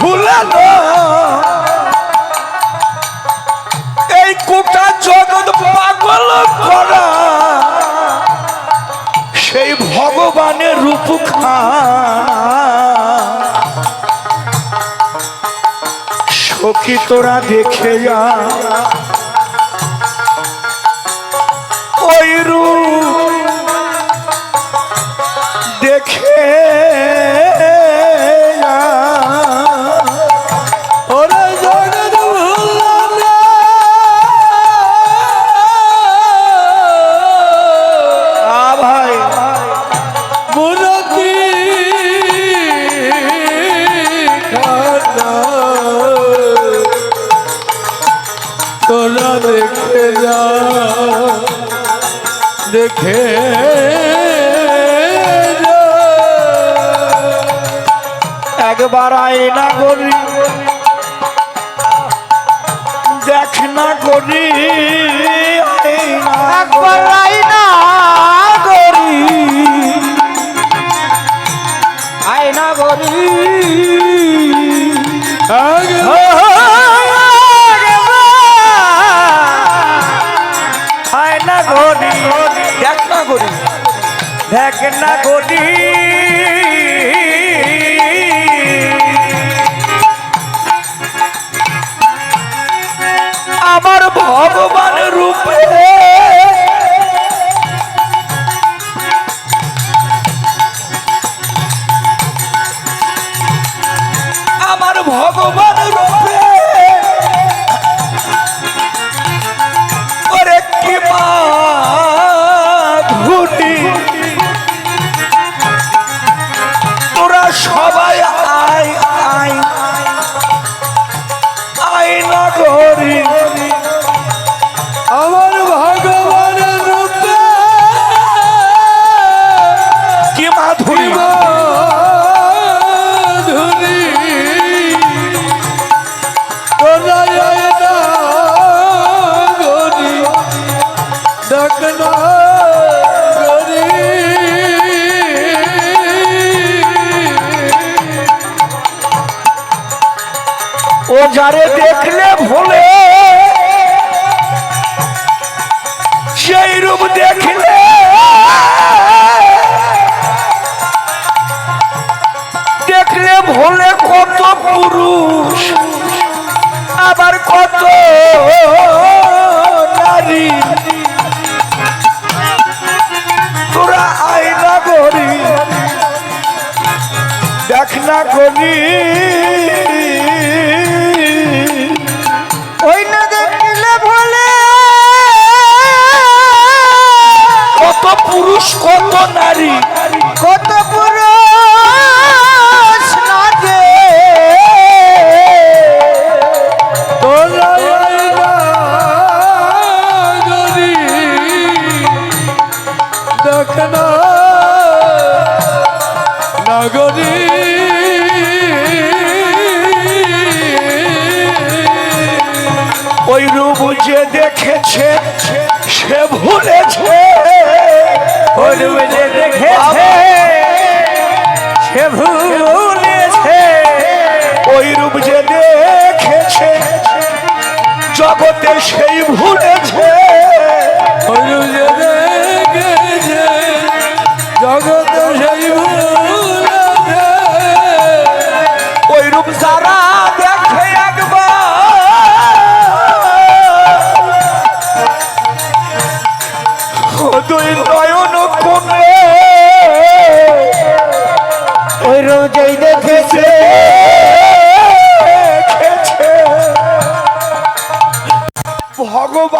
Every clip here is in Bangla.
ভুলালো এই কোটা জগৎ পাগল করা। সেই ভগবানের রূপ সখী তোরা দেখে যা। ওই রূপ দেখে দেখে যা দেখে। একবার আয়না করি দেখ না করি আয়না আয়না করি দেখ না করি দেখ না করি আমার ভগবান রূপে আমার ভগবান রূপে যারে দেখলে ভুলে। সেই রূপ দেখলে। দেখলে ভুলে কত পুরুষ, আবার কত নারী। তোরা আয়না করি দেখ না করি কত পুরুষ লাগে। নগরী ওই রূপ যে দেখেছে সে ভুলেছে। ওই দেখেছে। সে ভুলেছে। ওই রূপ যে দেখেছে জগতে সেই ভুলেছে। ওই রূপ যে দেখেছে জগতে সেই ভুলেছে। ওই রূপ যারা দেখে একবার দুই নয়ন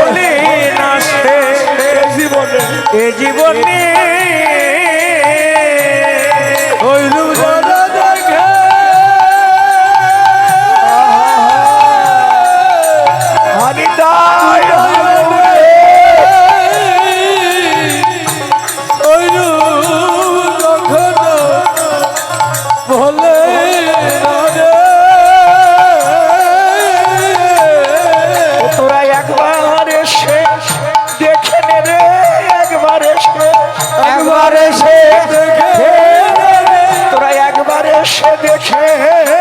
ভোলে না সে জীবনে। এ জীবনে। একবার